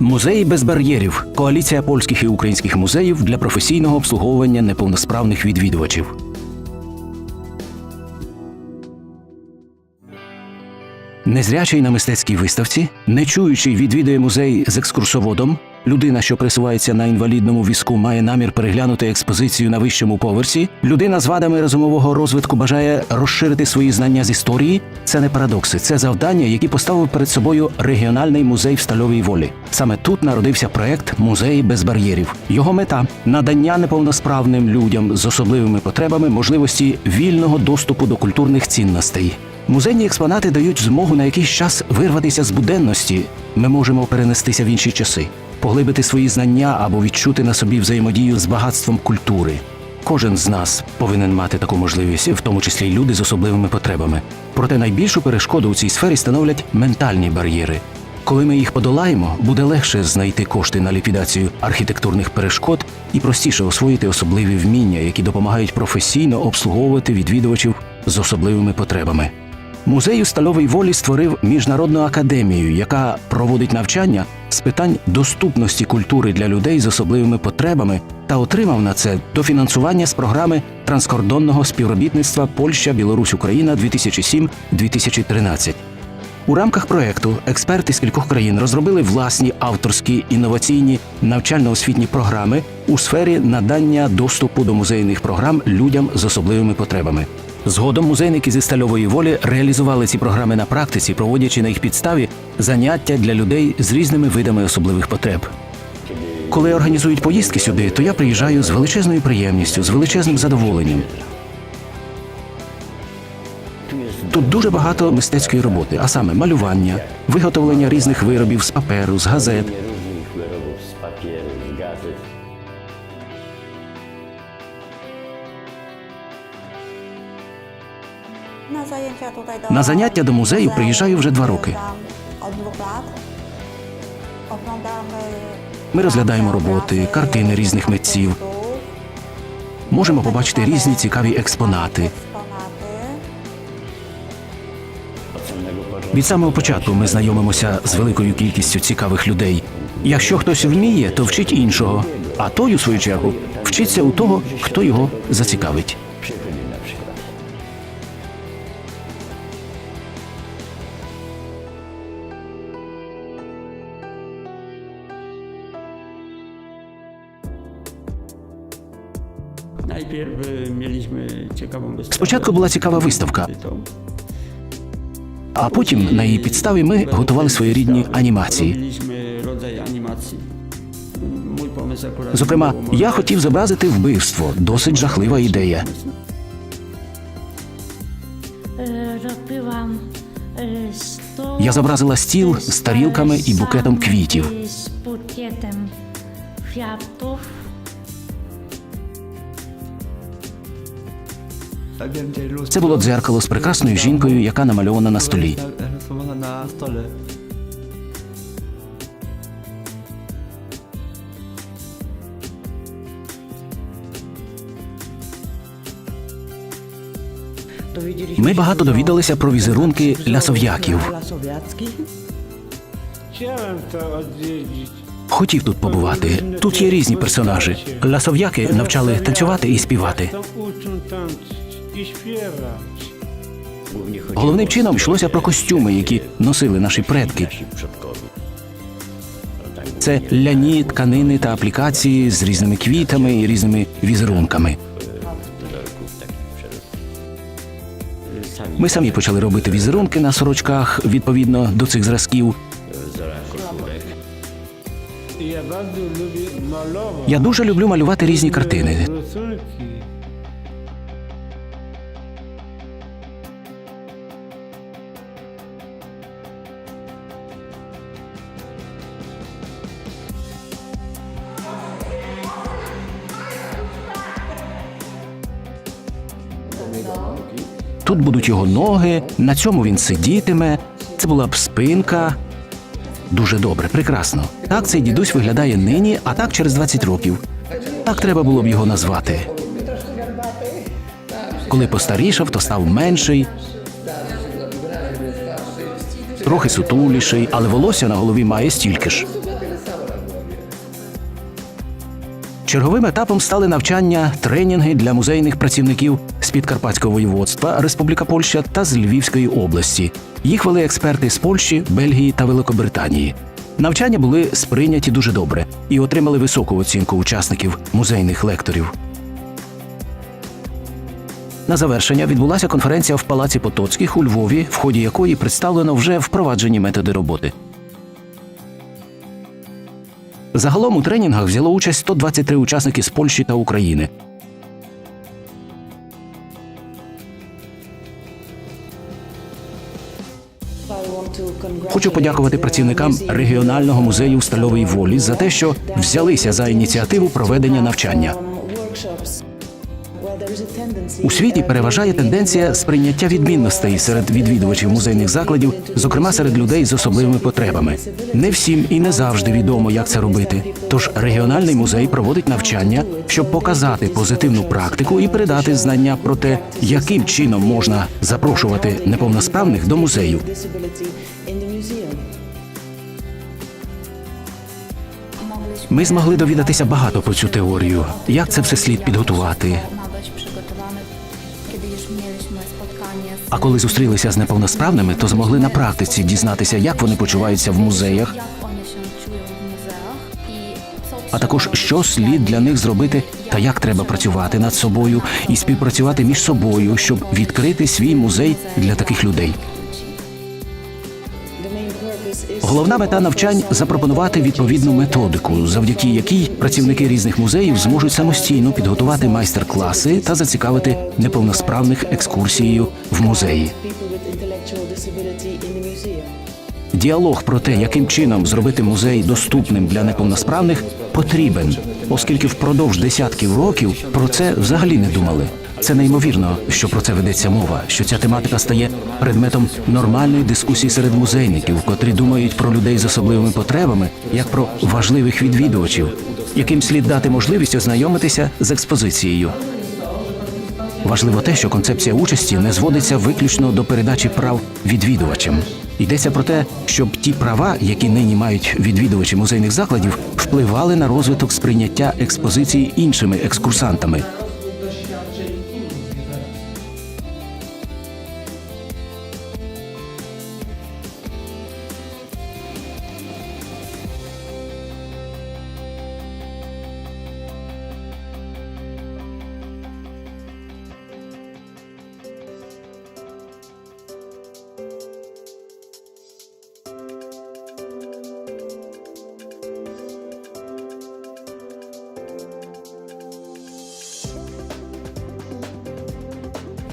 Музеї без бар'єрів коаліція польських і українських музеїв для професійного обслуговування неповносправних відвідувачів. Незрячий на мистецькій виставці, нечуючий відвідує музей з екскурсоводом. Людина, що присувається на інвалідному візку, має намір переглянути експозицію на вищому поверсі. Людина з вадами розумового розвитку бажає розширити свої знання з історії. Це не парадокси, це завдання, які поставив перед собою регіональний музей в Стальовій волі. Саме тут народився проект Музеї без бар'єрів. Його мета надання неповносправним людям з особливими потребами можливості вільного доступу до культурних цінностей. Музейні експонати дають змогу на якийсь час вирватися з буденності. Ми можемо перенестися в інші часи, поглибити свої знання або відчути на собі взаємодію з багатством культури. Кожен з нас повинен мати таку можливість, в тому числі й люди з особливими потребами. Проте найбільшу перешкоду у цій сфері становлять ментальні бар'єри. Коли ми їх подолаємо, буде легше знайти кошти на ліквідацію архітектурних перешкод і простіше освоїти особливі вміння, які допомагають професійно обслуговувати відвідувачів з особливими потребами. Музей у стальовій волі створив міжнародну академію, яка проводить навчання з питань доступності культури для людей з особливими потребами та отримав на це дофінансування з програми транскордонного співробітництва Польща Білорусь Україна 2007-2013. У рамках проекту експерти з кількох країн розробили власні авторські інноваційні навчально-освітні програми у сфері надання доступу до музейних програм людям з особливими потребами. Згодом музейники зі стальової волі реалізували ці програми на практиці, проводячи на їх підставі заняття для людей з різними видами особливих потреб. Коли організують поїздки сюди, то я приїжджаю з величезною приємністю, з величезним задоволенням. Тут дуже багато мистецької роботи, а саме малювання, виготовлення різних виробів з паперу, з газет. На заняття до музею приїжджаю вже два роки. Оглядamy Ми розглядаємо роботи, картини різних митців. Можемо побачити різні цікаві експонати. Від самого початку ми знайомимося з великою кількістю цікавих людей. Якщо хтось вміє, то вчить іншого, а той, у свою чергу, вчиться у того, хто його зацікавить. Спочатку була цікава виставка, а потім на її підставі ми готували своєрідні анімації. Зокрема, я хотів зобразити вбивство, досить жахлива ідея. Е, е, Я зобразила стіл з тарілками і букетом квітів. Це було дзеркало з прекрасною жінкою, яка намальована на столі. Ми багато довідалися про візерунки лясов'яків. Хотів тут побувати. Тут є різні персонажі. Лясов'яки навчали танцювати і співати. Головним чином йшлося про костюми, які носили наші предки. Це ляні тканини та аплікації з різними квітами і різними візерунками. Ми самі почали робити візерунки на сорочках відповідно до цих зразків. Я дуже люблю малювати різні картини. Тут будуть його ноги, на цьому він сидітиме. Це була б спинка. Дуже добре, прекрасно. Так цей дідусь виглядає нині, а так через 20 років. Так треба було б його назвати. Коли постарішав, то став менший, трохи сутуліший, але волосся на голові має стільки ж. Черговим етапом стали навчання, тренінги для музейних працівників з Підкарпатського воєводства, Республіка Польща та з Львівської області. Їх вели експерти з Польщі, Бельгії та Великобританії. Навчання були сприйняті дуже добре і отримали високу оцінку учасників музейних лекторів. На завершення відбулася конференція в Палаці Потоцьких у Львові, в ході якої представлено вже впроваджені методи роботи. Загалом у тренінгах взяло участь 123 учасники з Польщі та України. Хочу подякувати працівникам регіонального музею стальової волі за те, що взялися за ініціативу проведення навчання. У світі переважає тенденція сприйняття відмінностей серед відвідувачів музейних закладів, зокрема серед людей з особливими потребами. Не всім і не завжди відомо, як це робити. Тож регіональний музей проводить навчання, щоб показати позитивну практику і передати знання про те, яким чином можна запрошувати неповносправних до музею. Ми змогли довідатися багато про цю теорію, як це все слід підготувати. А коли зустрілися з неповносправними, то змогли на практиці дізнатися, як вони почуваються в музеях, а також що слід для них зробити та як треба працювати над собою і співпрацювати між собою, щоб відкрити свій музей для таких людей. Головна мета навчань запропонувати відповідну методику, завдяки якій працівники різних музеїв зможуть самостійно підготувати майстер-класи та зацікавити неповносправних екскурсією в музеї. Діалог про те, яким чином зробити музей доступним для неповносправних, потрібен, оскільки впродовж десятків років про це взагалі не думали. Це неймовірно, що про це ведеться мова, що ця тематика стає предметом нормальної дискусії серед музейників, котрі думають про людей з особливими потребами як про важливих відвідувачів, яким слід дати можливість ознайомитися з експозицією. Важливо те, що концепція участі не зводиться виключно до передачі прав відвідувачам. Йдеться про те, щоб ті права, які нині мають відвідувачі музейних закладів, впливали на розвиток сприйняття експозиції іншими екскурсантами.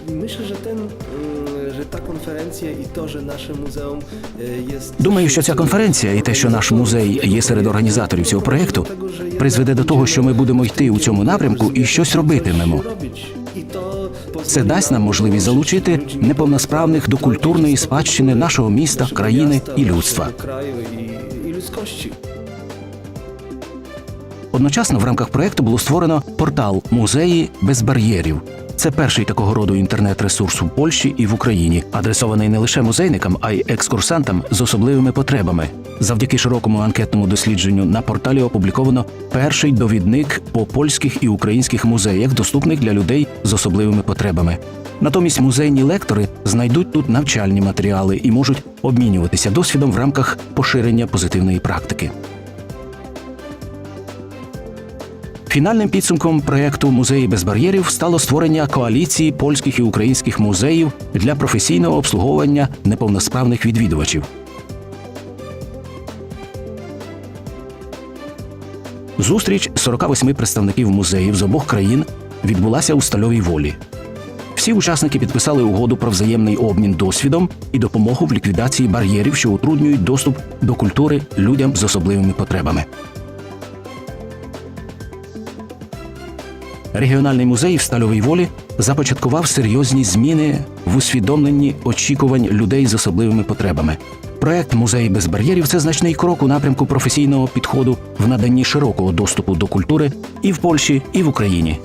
Myślę, że ten, y, że ta konferencja i to, że nasze muzeum jest. Думаю, що ця конференція і те, що наш музей є серед організаторів цього проєкту, призведе до того, що ми будемо йти у цьому напрямку і щось робитимемо. Це дасть нам можливість залучити неповносправних до культурної спадщини нашого міста, країни і людства. Одночасно в рамках проекту було створено портал Музеї без бар'єрів. Це перший такого роду інтернет-ресурс у Польщі і в Україні, адресований не лише музейникам, а й екскурсантам з особливими потребами. Завдяки широкому анкетному дослідженню на порталі опубліковано перший довідник по польських і українських музеях, доступних для людей з особливими потребами. Натомість музейні лектори знайдуть тут навчальні матеріали і можуть обмінюватися досвідом в рамках поширення позитивної практики. Фінальним підсумком проєкту Музеї без бар'єрів стало створення коаліції польських і українських музеїв для професійного обслуговування неповносправних відвідувачів. Зустріч 48 представників музеїв з обох країн відбулася у стальовій волі. Всі учасники підписали угоду про взаємний обмін досвідом і допомогу в ліквідації бар'єрів, що утруднюють доступ до культури людям з особливими потребами. Регіональний музей в Стальовій волі започаткував серйозні зміни в усвідомленні очікувань людей з особливими потребами. Проект Музей без бар'єрів це значний крок у напрямку професійного підходу в наданні широкого доступу до культури і в Польщі, і в Україні.